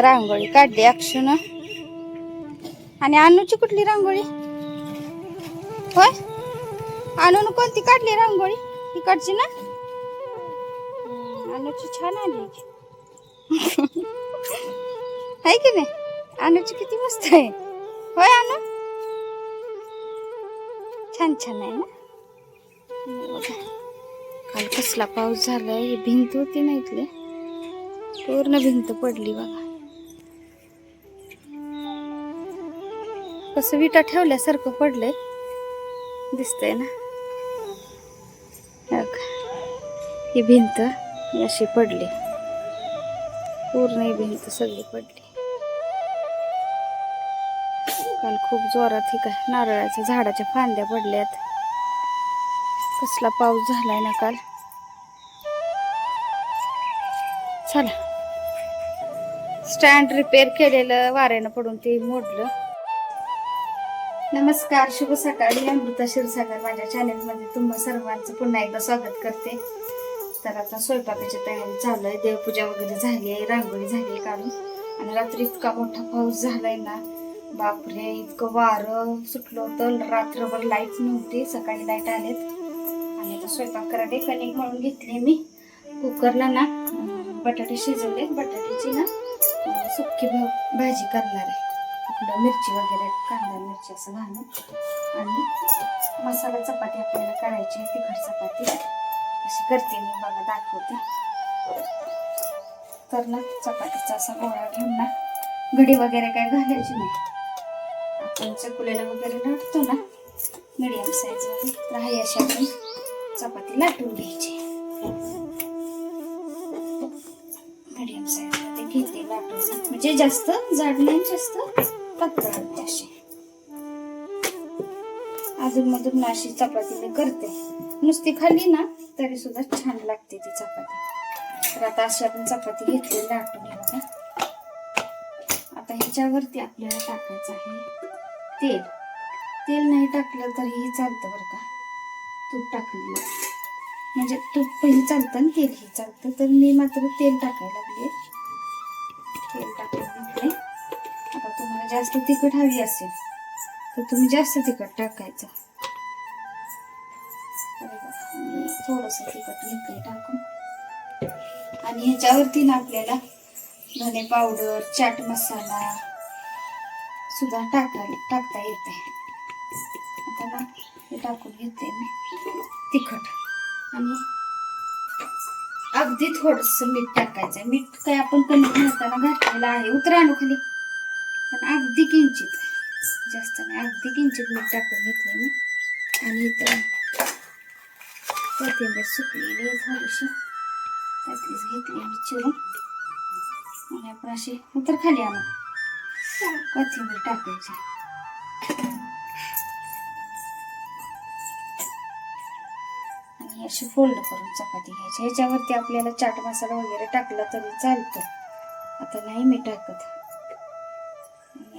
रांगोळी काढली अक्षुन. आणि अनुची कुठली रांगोळी? होय? अनुन कोणती काढली रांगोळी? इकडची ना? अनुची छान आली आहे की. नाही? अनुची किती मस्त आहे. होय अनु? छान छान आहे ना? काल कसला पाऊस झालाय ही भिंत होती ना इथली. पूर्ण भिंत पडली बघा. कसं विटा ठेवल्यासारखं पडलंय. दिसतंय ना? ही भिंत अशी पडली. पूर्ण ही भिंत सगळी पडली. काल खूप जोरात ही काय नारळाच्या झाडाच्या फांद्या पडल्यात. कसला पाऊस झालाय ना काल? चला. स्टँड रिपेअर केलेलं वाऱ्यानं पडून ते मोडलं. नमस्कार शुभ सकाळी. अमृता क्षीरसागर माझ्या चॅनेलमध्ये तुम्हा सर्वांचं पुन्हा एकदा स्वागत करते. तर आता स्वयंपाकाची तयारी चालू आहे. देवपूजा वगैरे झाली आहे रांगोळी झाली आहे काढून. आणि रात्री इतका मोठा पाऊस झालाय ना बापरे इतकं वारं सुटलं होतं. रात्रभर लाइट नव्हती सकाळी लाइट आलेत. आणि आता स्वयंपाक करायला कणिक म्हणून घेतली मी. कुकरला ना बटाटे शिजवले. बटाट्याची ना सुकी भाजी करणार आहे. आपलं मिरची वगैरे कांदा मिरची असं घालून. आणि मसाला चपाती आपल्याला करायची आहे तिखट चपाती. अशी करते मी बघा दाखवते. तर ना चपातीचा असा गोळा घेऊन ना घडी वगैरे काय घालायची नाही. आपण चकुलेला वगैरे लाटतो ना मिडियम साईज तर हाय अशी आपण चपाती लाटून घ्यायची. मिडियम साईज घेते लाटून. म्हणजे जास्त जाड नाही जास्त पातळ अशी अजून मधून अशी चपाती मी करते. नुसती खाल्ली ना तरी सुद्धा छान लागते ती चपाती. तर आता अशी आपण चपाती घेतलेली लाटून बघा आता ह्याच्यावरती आपल्याला टाकायचं आहे तेल. तेल नाही टाकलं तरीही चालतं बरं का. तूप टाकलेलं. म्हणजे तूप पहिली चालतं आणि तेलही चालतं. तर मी मात्र तेल टाकायला लागले. जास्त तिखट हवी असेल तर तुम्ही जास्त तिखट टाकायचं. थोडस मी थोडंसं तिखट घेतलंय टाकून. आणि ह्याच्यावरती ना आपल्याला धने पावडर चाट मसाला सुद्धा टाका टाकता येते आता ना हे टाकून घेते मी तिखट. आणि अगदी थोडस मीठ टाकायचं. मीठ काय आपण कमी घालताना घातलेलं आहे उतरा खाली. पण अगदी किंचित. जास्त नाही अगदी किंचित मीठ टाकून घेतले मी. आणि इथं कोथिंबीर सुकलेली थोडीशी. त्यातलीच घेतली मी चिरून. आणि आपण अशी उतर खाली आणू. कोथिंबीर टाकायची. आणि अशी फोल्ड करून चपाती घ्यायची. ह्याच्यावरती आपल्याला चाट मसाला वगैरे टाकला तरी चालतं. आता नाही मी टाकत.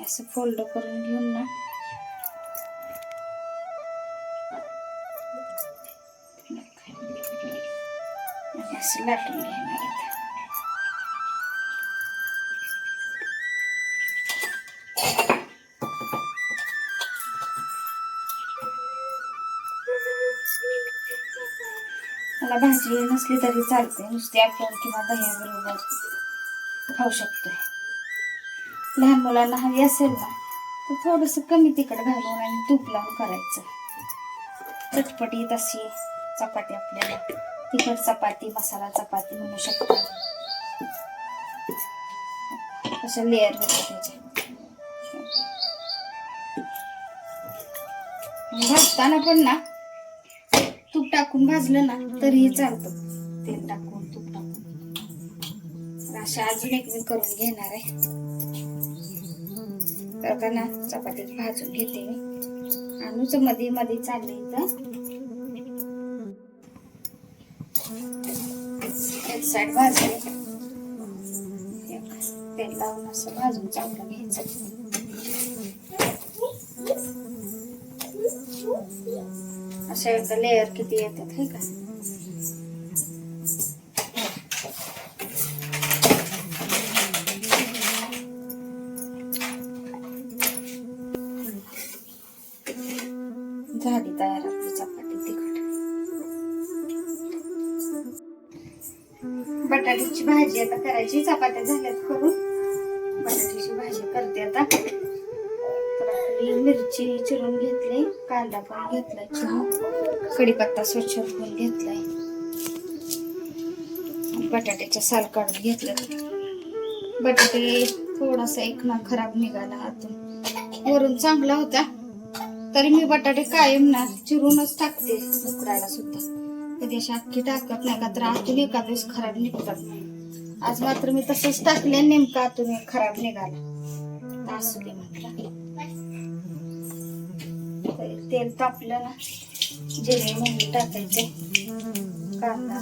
आणि असं फोल्ड करून घेऊन ना. असं लाटून घेणार मला भाजी नसली तरी चालते नुसती आपण किंवा दह्याबरोबर खाऊ शकतोय. लहान मुलांना हवी असेल ना तर थोडस कमी तिखट घालून आणि तूप लावून करायचं. चटपटीत अशी चपाती आपल्याला. तिखट चपाती मसाला चपाती म्हणू शकता. अशा लेअर होतं त्याच्या भाजताना पण ना तूप टाकून भाजलं ना तरीही चालतं. तेल टाकून तूप टाकून. अशा अजून एक मी करून घेणार आहे. तर चपाती भाजून घेते मी. अनुच मध्ये मध्ये चालले इथं. एक साईड भाजली एक तेल लावून असं भाजून चांगलं घ्यायचं. अशा एकदा लेअर किती येतात हे का? बटाट्याची भाजी आता करायची. चपात्या झाल्यात करून. बटाट्याची भाजी करते आता. तर आपली मिरची चिरून घेतली. कांदा पण घेतला चिरून कढीपत्ता स्वच्छ करून घेतलाय. आणि बटाट्याच्या साल काढून घेतलं. बटाटे थोडासा एक ना खराब निघाला आतून. वरून चांगला होता. तरी मी बटाटे कायम ना चिरूनच टाकते. उकडायला सुद्धा. कधी अशी अख्खी टाकत नाही का तर आतून एका वेळेस खराब निघतात. आज मात्र मी तसंच टाकले नेमका तुम्ही खराब निघाला. असू दे म्हटलं तेल तापलं ना जिरे मोहरी टाकायचे कांदा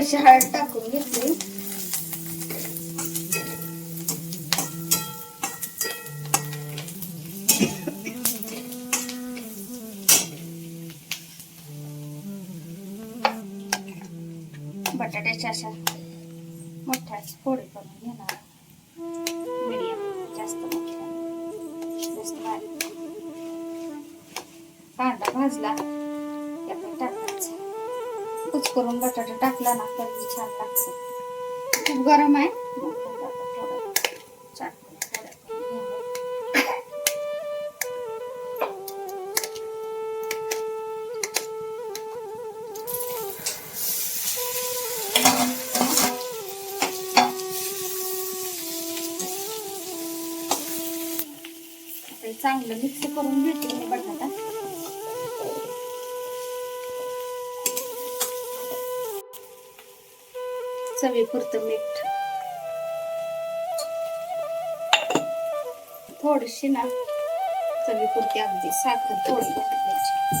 थोडीशी हळद टाकून घेतली. बटाट्याच्या अशा मोठ्याच फोडी करून घेणार. मीडियम जास्त मोठ्या. जास्त बारीक. कांदा भाजला. करून बटाटा टाकला ना तरी छान लागते. खूप गरम आहे. चांगलं मिक्स करून घेते बटाटा. चवीपुरतं मीठ. थोडीशी ना चवीपुरती अगदी साखर थोडी. घालायची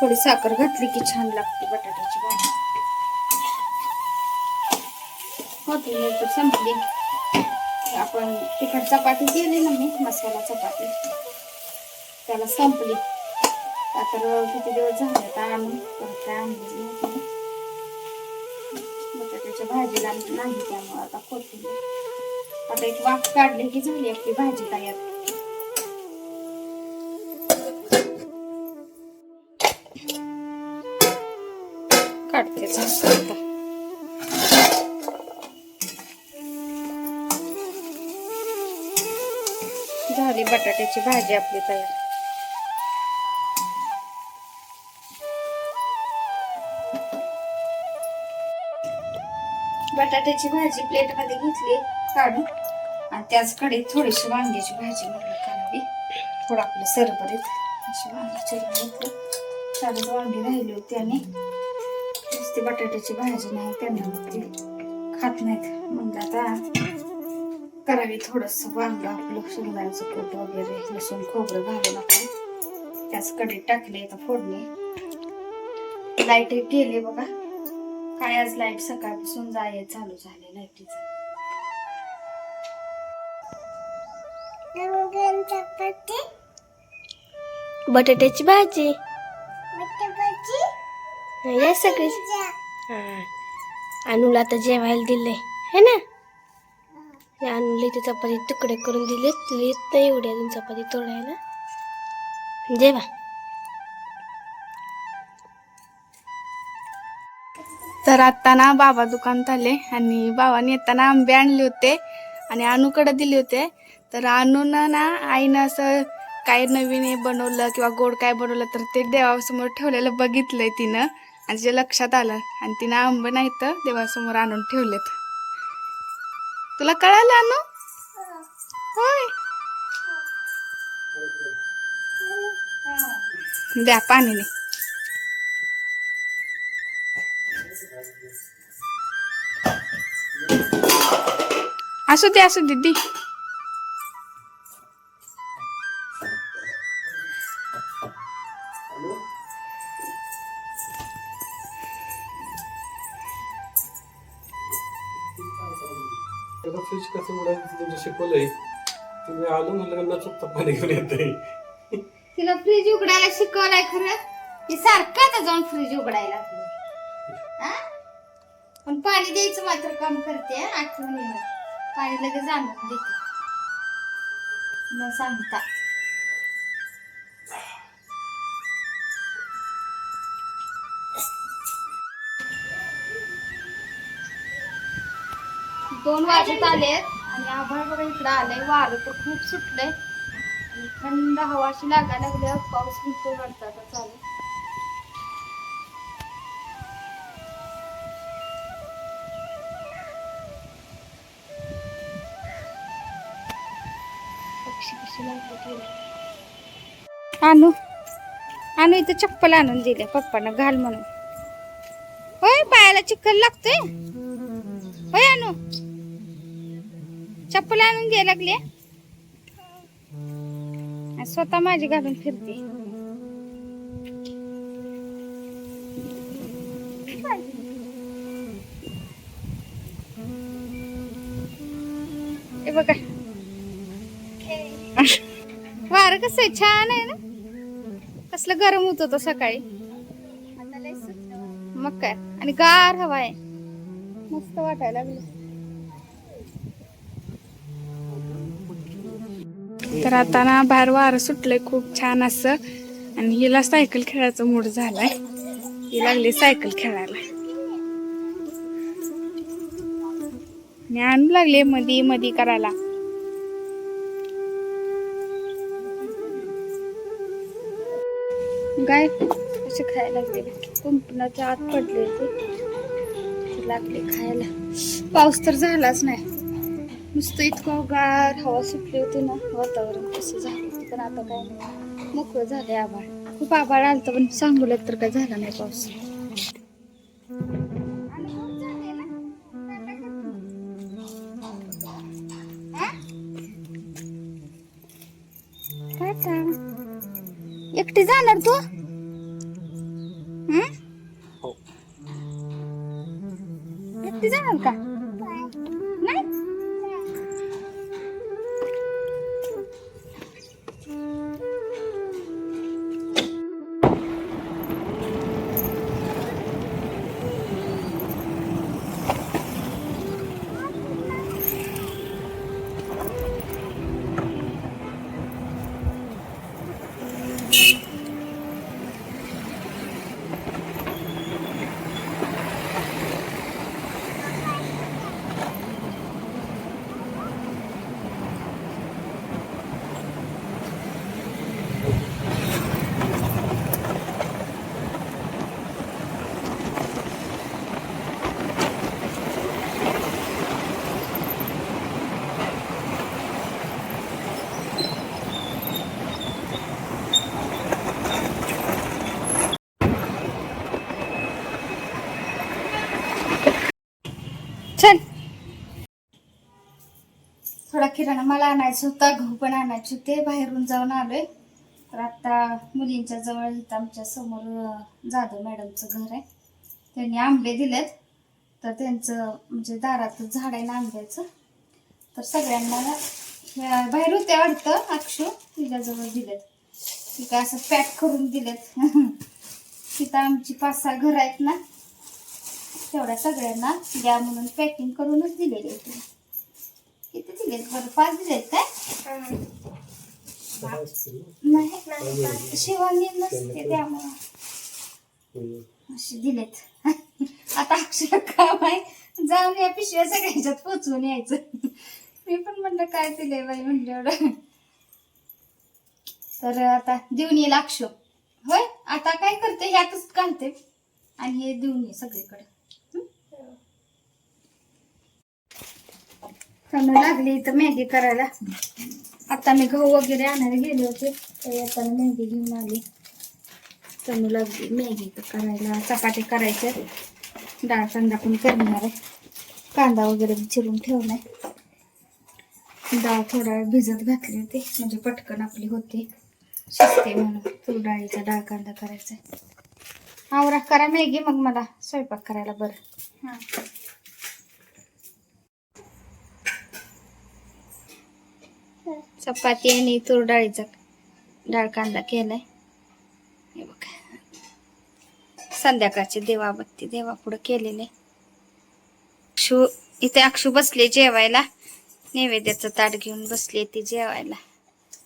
थोडी साखर घातली की छान लागते बटाट्याची भाजी. होती तर संपली. आपण तिखट चपाती केली ना मी मसाला चपाती. त्याला संपली. आता किती दिवस झाले आता आणून परत काय आणली भाजीला नाही त्यामुळं आता कोथिंबीर आता एक वाफ काढली की झाली आपली भाजी तयार. काढते आता झाली बटाट्याची भाजी आपली तयार. बटाट्याची भाजी प्लेटमध्ये घेतली काढून. आणि त्याच कढीत थोडीशी वांग्याची भाजी म्हणून करावी थोडं आपलं सरभरीत अशी वांग्याची चिरून वांगी राहिली होती आणि नुसती बटाट्याची भाजी नाही त्यांना ती खात नाहीत. मग आता करावी थोडस वांग आपलं शेंगदाण्याचं कूट वगैरे लसूण खोबरं घालून आपण त्याच कढीत टाकले तर फोडणी. लाइट गेली बघा. काय आज लाइट सकाळपासून जाय चालू झाले लाईटीचं बटाट्याची भाजी. या सगळी. हा. अनुला आता जेवायला दिलंय. है ना? या अनुला इथे चपाती तुकडे करून दिले तुला येत नाही एवढी अजून चपाती तोडायला. जेवा. तर आता ना बाबा दुकानात आले आणि बाबाने येताना आंबे आणले होते आणि अनुकडे दिले होते. तर अनुन ना आईनं असं काय नवीन हे बनवलं किंवा गोड काय बनवलं तर ते देवासमोर ठेवलेलं बघितलंय तिनं आणि जे लक्षात आलं आणि तिनं आंबे नाही तर देवासमोर आणून ठेवलेत. तुला कळालं अनु? होय. द्या पाणीने असू दे असू दे दी. फ्रीज कसं उडायचं तुमचं शिकवलंय तुम्ही आलो म्हणलं का न चुकता पाणी घेऊन तिला फ्रीज उघडायला शिकवलंय खरं? सारखं आता जाऊन फ्रीज उघडायला लागले. हा? पण पाणी द्यायचं मात्र काम करते हा, आठवणीनं. पाणी लगेच आणून देते न सांगता. दोन वाजत आलेत आणि आभाळ बघा इकडं आलंय. वारं तर खूप सुटलंय. आणि थंड हवाशी लागायला लागल्यावर पाऊस निघतो वाटतं आता चालू आणू. आणू इथं चप्पल आणून दिले पप्पांना घाल म्हणून. होय पायाला चिखल लागतोय. होय आणू. चप्पल आणून द्यायला लागले. स्वतः माझी घालून फिरते. हे बघा. वारं कसं आहे छान आहे ना? कसलं गरम होत होतं सकाळी. मग काय? आणि गार हवा आहे. मस्त वाटायला लागलं. तर आता ना बाहेर वारं सुटलंय खूप छान असं. आणि हिला सायकल खेळायचा मूड झालाय. ही लागली सायकल खेळायला. आणि आणू लागले मधी मधी करायला. गाय असे खायला गेले कुंपणाच्या आत पडले ते लागले खायला. पाऊस तर झालाच नाही. नुसतं इतकं गार हवा सुटली होती ना. वातावरण कसं झालं होतं पण आता काय नाही. मोकळं झालंय आभाळ. खूप आभाळ आलं पण सांगोल्यात तर काय झाला नाही पाऊस. काय एकटी जाणार तू? किराणा मला आणायचं होता गहू पण आणायचे होते बाहेरून जाऊन आलोय. तर आता मुलींच्या जवळ इथं आमच्यासमोर जाधव मॅडमचं घर आहे. त्यांनी आंबे दिलेत. तर त्यांचं म्हणजे दारात झाड आहे ना आंब्याचं. तर सगळ्यांना बाहेर होत्या वाटतं अक्षू तिच्याजवळ दिलेत. तिथं असं पॅक करून दिलेत. तिथं आमची पाच सहा घर आहेत ना. तेवढ्या सगळ्यांना द्या म्हणून पॅकिंग करूनच दिलेले होती किती दिलेत बरं पाच दिले काय? नाही. शिवानी नसते त्यामुळं. असे दिलेत. आता अक्षर काम आहे. जाऊन या पिशव्या सगळ्याच्यात पोचवून यायचं. मी पण म्हणलं काय दिले बाई म्हणलं तर आता देऊन येईल अक्षो होय? आता काय करते? ह्यातच घालते. आणि हे देऊन ये सगळीकडे. त्यांना लागली इथं मॅगी करायला. आता मी गहू वगैरे आणायला गेले होते तर येताना मॅगी घेऊन आली. तनू लागली मॅगी तर करायला. चपाती करायच्या डाळ कांदा पण करणार आहे. कांदा वगैरे चिरून ठेवलाय. डाळ थोडा वेळ भिजत घातली होती म्हणजे पटकन आपली होते. शिजते म्हणून तूर डाळीचा डाळ कांदा करायचा आवरा करा मॅगी मग मला. स्वयंपाक करायला बरं. हां. चपाती आणि तूर डाळीचा डाळ कांदा केलाय. हे बघ. संध्याकाळची देवाबत्ती देवापुढं केलेले. अक्षू इथे अक्षू बसले जेवायला. नैवेद्याचं ताट घेऊन बसले ती जेवायला.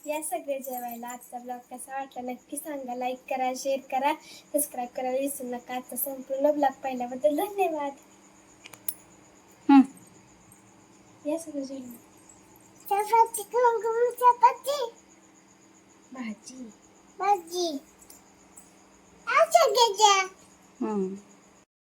या सगळे जेवायला. आजचा ब्लॉग कसा वाटला नक्की सांगा. लाईक करा शेअर करा. सबस्क्राईब करायला विसरू नका. आजचा संपूर्ण ब्लॉग पाहिल्याबद्दल धन्यवाद. या सगळे जेवण. भाजी भाजी हम्म